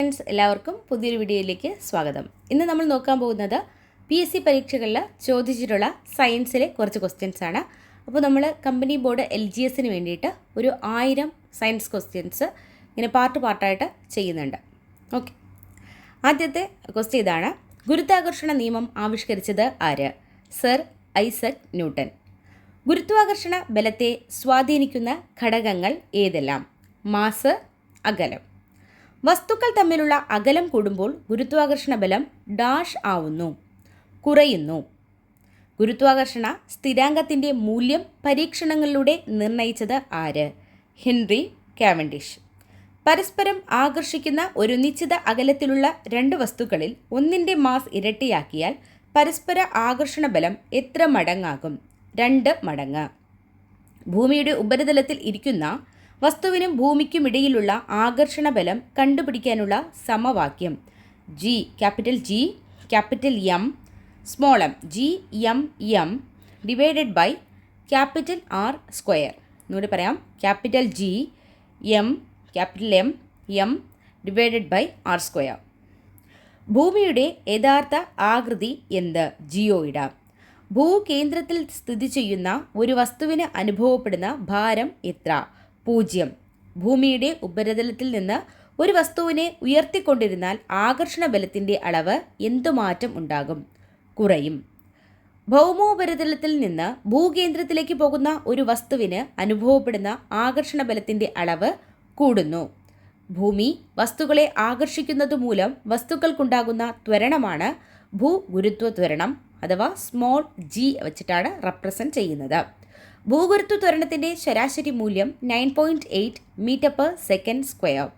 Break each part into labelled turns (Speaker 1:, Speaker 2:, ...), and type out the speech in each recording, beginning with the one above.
Speaker 1: Friends എല്ലാവർക്കും പുതിയൊരു വീഡിയോയിലേക്ക് സ്വാഗതം. ഇന്ന് നമ്മൾ നോക്കാൻ പോകുന്നത് പി എസ് സി പരീക്ഷകളിൽ ചോദിച്ചിട്ടുള്ള സയൻസിലെ കുറച്ച് ക്വസ്റ്റ്യൻസ് ആണ്. അപ്പോൾ നമ്മൾ കമ്പനി ബോർഡ് എൽ ജി എസിന് വേണ്ടിയിട്ട് ഒരു ആയിരം സയൻസ് ക്വസ്റ്റ്യൻസ് ഇങ്ങനെ പാർട്ട് പാർട്ടായിട്ട് ചെയ്യുന്നുണ്ട്. ഓക്കെ ആദ്യത്തെ ക്വസ്റ്റ്യൻ ഇതാണ്. ഗുരുത്വാകർഷണ നിയമം ആവിഷ്കരിച്ചത് ആര്? സർ ഐസക് ന്യൂട്ടൻ ഗുരുത്വാകർഷണ ബലത്തെ സ്വാധീനിക്കുന്ന ഘടകങ്ങൾ ഏതെല്ലാം? മാസ് അകലം. വസ്തുക്കൾ തമ്മിലുള്ള അകലം കൂടുമ്പോൾ ഗുരുത്വാകർഷണ ബലം ഡാഷ് ആവുന്നു കുറയുന്നു. ഗുരുത്വാകർഷണ സ്ഥിരാംഗത്തിന്റെ മൂല്യം പരീക്ഷണങ്ങളിലൂടെ നിർണയിച്ചത് ആര്? Henry Cavendish. പരസ്പരം ആകർഷിക്കുന്ന ഒരു നിശ്ചിത അകലത്തിലുള്ള രണ്ട് വസ്തുക്കളിൽ ഒന്നിന്റെ മാസ് ഇരട്ടിയാക്കിയാൽ പരസ്പര ആകർഷണ ബലം എത്ര മടങ്ങാകും? രണ്ട് മടങ്ങ്. ഭൂമിയുടെ ഉപരിതലത്തിൽ ഇരിക്കുന്ന വസ്തുവിനും ഭൂമിക്കുമിടയിലുള്ള ആകർഷണ ബലം കണ്ടുപിടിക്കാനുള്ള സമവാക്യം. G capital G capital M small M G M M divided by capital R square. എന്നുകൂടി പറയാം. Capital G M capital M M divided by R square. ഭൂമിയുടെ യഥാർത്ഥ ആകൃതി എന്ത്? ജിയോയിഡ ഭൂകേന്ദ്രത്തിൽ സ്ഥിതി ചെയ്യുന്ന ഒരു വസ്തുവിന് അനുഭവപ്പെടുന്ന ഭാരം എത്ര? പൂജ്യം. ഭൂമിയുടെ ഉപരിതലത്തിൽ നിന്ന് ഒരു വസ്തുവിനെ ഉയർത്തിക്കൊണ്ടിരുന്നാൽ ആകർഷണ ബലത്തിന്റെ അളവ് എന്തു മാറ്റം ഉണ്ടാകും? കുറയും. ഭൗമോപരിതലത്തിൽ നിന്ന് ഭൂകേന്ദ്രത്തിലേക്ക് പോകുന്ന ഒരു വസ്തുവിന് അനുഭവപ്പെടുന്ന ആകർഷണ ബലത്തിന്റെ അളവ് കൂടുന്നു. ഭൂമി വസ്തുക്കളെ ആകർഷിക്കുന്നത് മൂലം വസ്തുക്കൾക്കുണ്ടാകുന്ന ത്വരണമാണ് ഭൂഗുരുത്വ ത്വരണം അഥവാ സ്മോൾ ജി വെച്ചിട്ടാണ് റെപ്രസെന്റ് ചെയ്യുന്നത്. ഭൂഗുരുത്വ ത്വരണത്തിന്റെ ശരാശരി മൂല്യം nine point eight metre per second square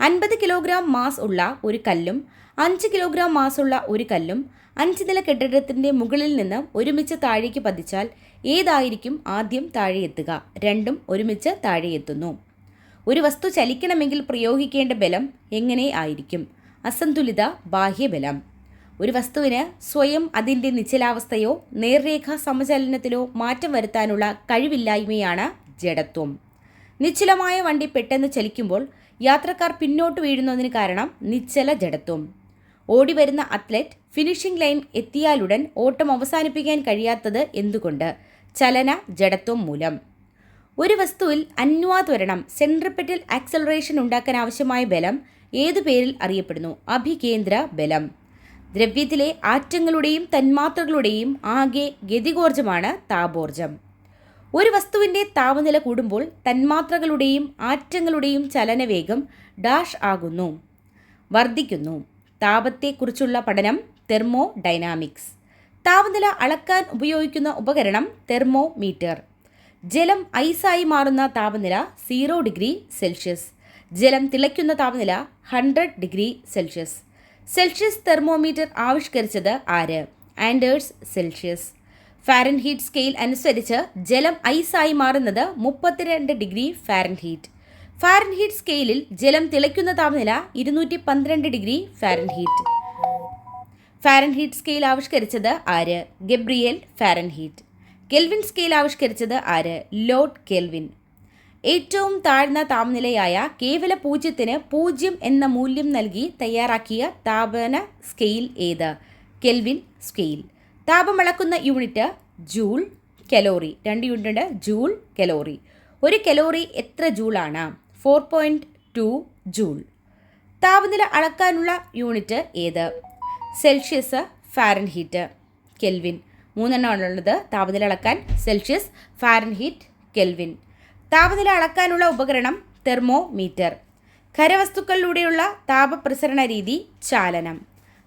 Speaker 1: അൻപത് കിലോഗ്രാം മാസ് ഉള്ള ഒരു കല്ലും അഞ്ച് കിലോഗ്രാം മാസ് ഉള്ള ഒരു കല്ലും അഞ്ച് നില കെട്ടിടത്തിന്റെ മുകളിൽ നിന്ന് ഒരുമിച്ച് താഴേക്ക് പതിച്ചാൽ ഏതായിരിക്കും ആദ്യം താഴെ എത്തുക രണ്ടും ഒരുമിച്ച് താഴെ എത്തുന്നു ഒരു വസ്തു ചലിക്കണമെങ്കിൽ പ്രയോഗിക്കേണ്ട ബലം എങ്ങനെ ആയിരിക്കും? അസന്തുലിത ബാഹ്യബലം. ഒരു വസ്തുവിന് സ്വയം അതിന്റെ നിശ്ചലാവസ്ഥയോ നേർരേഖാ സമചലനത്തിലോ മാറ്റം വരുത്താനുള്ള കഴിവില്ലായ്മയാണ് ജഡത്വം. നിശ്ചലമായ വണ്ടി പെട്ടെന്ന് ചലിക്കുമ്പോൾ യാത്രക്കാർ പിന്നോട്ട് വീഴുന്നതിന് കാരണം നിശ്ചല ജഡത്വം. ഓടി വരുന്ന അത്ലറ്റ് ഫിനിഷിംഗ് ലൈൻ എത്തിയാലുടൻ ഓട്ടം അവസാനിപ്പിക്കാൻ കഴിയാത്തത് എന്തുകൊണ്ട്? ചലന ജഡത്വം മൂലം. ഒരു വസ്തുവിൽ അന്വാത്വരണം സെൻട്രിപ്പെറ്റൽ ആക്സലറേഷൻ ഉണ്ടാക്കാൻ ആവശ്യമായ ബലം ഏതു പേരിൽ അറിയപ്പെടുന്നു? അഭികേന്ദ്ര ബലം. ദ്രവ്യത്തിലെ ആറ്റങ്ങളുടെയും തന്മാത്രകളുടെയും ആകെ ഗതികോർജമാണ് താപോർജം ഒരു വസ്തുവിന്റെ താപനില കൂടുമ്പോൾ തന്മാത്രകളുടെയും ആറ്റങ്ങളുടെയും ചലനവേഗം ഡാഷ് ആകുന്നു. വർദ്ധിക്കുന്നു. താപത്തെക്കുറിച്ചുള്ള പഠനം തെർമോ ഡൈനാമിക്സ് താപനില അളക്കാൻ ഉപയോഗിക്കുന്ന ഉപകരണം തെർമോമീറ്റർ. ജലം ഐസായി മാറുന്ന താപനില സീറോ ഡിഗ്രി സെൽഷ്യസ്. ജലം തിളയ്ക്കുന്ന താപനില hundred degree Celsius. Celsius thermometer ആവിഷ്കരിച്ചത് ആര്? Anders Celsius. ഫാരൻഹീറ്റ് സ്കെയിൽ അനുസരിച്ച് ജലം ഐസായി മാറുന്നത് മുപ്പത്തിരണ്ട് ഡിഗ്രി ഫാരൻഹീറ്റ്. ഫാരൻഹീറ്റ് സ്കെയിലിൽ ജലം തിളയ്ക്കുന്ന താപനില ഇരുന്നൂറ്റി പന്ത്രണ്ട് ഡിഗ്രി ഫാരൻഹീറ്റ്. ഫാരൻഹീറ്റ് സ്കെയിൽ ആവിഷ്കരിച്ചത് ആര്? Gabriel Fahrenheit. കെൽവിൻ സ്കെയിൽ ആവിഷ്കരിച്ചത് ആര്? Lord Kelvin. ഏറ്റവും താഴ്ന്ന താപനിലയായ കേവല പൂജ്യത്തിന് പൂജ്യം എന്ന മൂല്യം നൽകി തയ്യാറാക്കിയ താപന സ്കെയിൽ ഏത്? Kelvin scale. താപം അളക്കുന്ന യൂണിറ്റ് ജൂൾ കലോറി. രണ്ട് യൂണിറ്റ് ജൂൾ കലോറി. ഒരു കലോറി എത്ര ജൂളാണ് ഫോർ പോയിന്റ് ടു ജൂൾ. താപനില അളക്കാനുള്ള യൂണിറ്റ് ഏത്? Celsius Fahrenheit Kelvin. മൂന്നെണ്ണമാണുള്ളത്. താപനില അളക്കാൻ സെൽഷ്യസ് ഫാരൻ ഹീറ്റ് കെൽവിൻ. താപനില അളക്കാനുള്ള ഉപകരണം തെർമോമീറ്റർ. ഖരവസ്തുക്കളിലൂടെയുള്ള താപപ്രസരണ രീതി ചാലനം.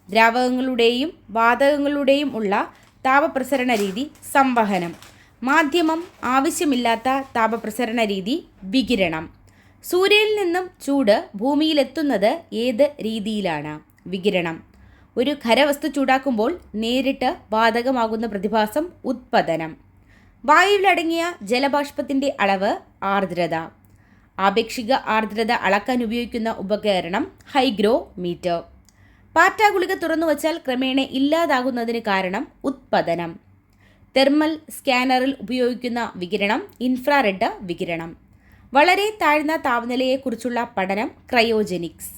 Speaker 1: ദ്രാവകങ്ങളുടെയും വാതകങ്ങളുടെയും ഉള്ള താപപ്രസരണ രീതി സംവഹനം. മാധ്യമം ആവശ്യമില്ലാത്ത താപപ്രസരണ രീതി വികിരണം. സൂര്യനിൽ നിന്നും ചൂട് ഭൂമിയിലെത്തുന്നത് ഏത് രീതിയിലാണ്? വികിരണം. ഒരു ഖരവസ്തു ചൂടാക്കുമ്പോൾ നേരിട്ട് ബാധകമാകുന്ന പ്രതിഭാസം ഉത്പതനം. വായുവിലടങ്ങിയ ജലബാഷ്പത്തിന്റെ അളവ് ആർദ്രത. ആപേക്ഷിക ആർദ്രത അളക്കാൻ ഉപയോഗിക്കുന്ന ഉപകരണം ഹൈഗ്രോ മീറ്റർ. പാറ്റ ഗുളിക തുറന്നു വച്ചാൽ ക്രമേണ ഇല്ലാതാകുന്നതിന് കാരണം ഉത്പതനം. തെർമൽ സ്കാനറിൽ ഉപയോഗിക്കുന്ന വികിരണം ഇൻഫ്രാറെഡ് വികിരണം. വളരെ താഴ്ന്ന താപനിലയെക്കുറിച്ചുള്ള പഠനം ക്രയോജനിക്സ്.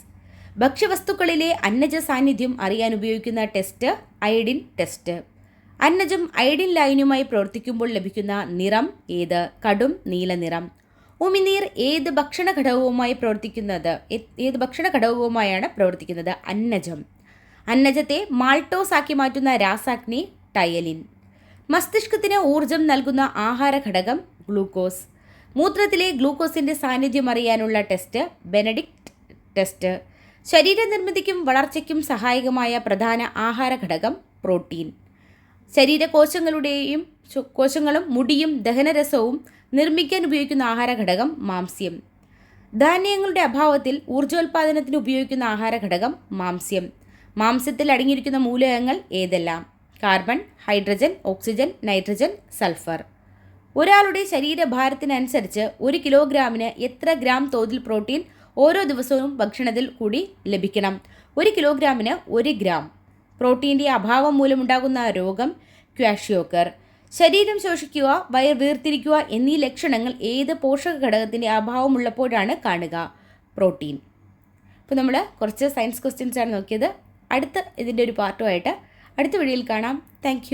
Speaker 1: ഭക്ഷ്യവസ്തുക്കളിലെ അന്നജ സാന്നിധ്യം അറിയാൻ ഉപയോഗിക്കുന്ന ടെസ്റ്റ് അയഡിൻ ടെസ്റ്റ്. അന്നജം അയഡിൻ ലൈനുമായി പ്രവർത്തിക്കുമ്പോൾ ലഭിക്കുന്ന നിറം ഏത്? കടും നീല നിറം. ഉമിനീർ ഏത് ഭക്ഷണ ഘടകവുമായി പ്രവർത്തിക്കുന്നത് ഏത് ഭക്ഷണ ഘടകവുമായാണ് പ്രവർത്തിക്കുന്നത്? അന്നജം. അന്നജത്തെ മാൾട്ടോസ് ആക്കി മാറ്റുന്ന രാസാഗ്നി ടയലിൻ. മസ്തിഷ്കത്തിന് ഊർജം നൽകുന്ന ആഹാര ഘടകം ഗ്ലൂക്കോസ്. മൂത്രത്തിലെ ഗ്ലൂക്കോസിന്റെ സാന്നിധ്യം അറിയാനുള്ള ടെസ്റ്റ് ബെനഡിക്റ്റ് ടെസ്റ്റ്. ശരീരനിർമ്മിതിക്കും വളർച്ചയ്ക്കും സഹായകമായ പ്രധാന ആഹാര ഘടകം പ്രോട്ടീൻ. ശരീരകോശങ്ങളുടെയും കോശങ്ങളും മുടിയും ദഹനരസവും നിർമ്മിക്കാൻ ഉപയോഗിക്കുന്ന ആഹാര ഘടകം മാംസ്യം. ധാന്യങ്ങളുടെ അഭാവത്തിൽ ഊർജോൽപാദനത്തിന് ഉപയോഗിക്കുന്ന ആഹാര ഘടകം മാംസ്യം. മാംസ്യത്തിൽ അടങ്ങിയിരിക്കുന്ന മൂലകങ്ങൾ ഏതെല്ലാം? Carbon hydrogen oxygen nitrogen sulphur. ഒരാളുടെ ശരീരഭാരത്തിനനുസരിച്ച് ഒരു കിലോഗ്രാമിന് എത്ര ഗ്രാം തോതിൽ പ്രോട്ടീൻ ഓരോ ദിവസവും ഭക്ഷണത്തിൽ കൂടി ലഭിക്കണം? ഒരു കിലോഗ്രാമിന് ഒരു ഗ്രാം. പ്രോട്ടീന്റെ അഭാവം മൂലമുണ്ടാകുന്ന രോഗം ക്വാഷിയോക്കർ ശരീരം ശോഷിക്കുക വയർ വീർത്തിരിക്കുക എന്നീ ലക്ഷണങ്ങൾ ഏത് പോഷക ഘടകത്തിന്റെ അഭാവമുള്ളപ്പോഴാണ് കാണുക? പ്രോട്ടീൻ. ഇപ്പോൾ നമ്മൾ കുറച്ച് സയൻസ് ക്വസ്റ്റ്യൻസാണ് നോക്കിയത്. അടുത്ത ഇതിന്റെ ഒരു പാർട്ടുമായിട്ട് അടുത്ത വീഡിയോയിൽ കാണാം. താങ്ക്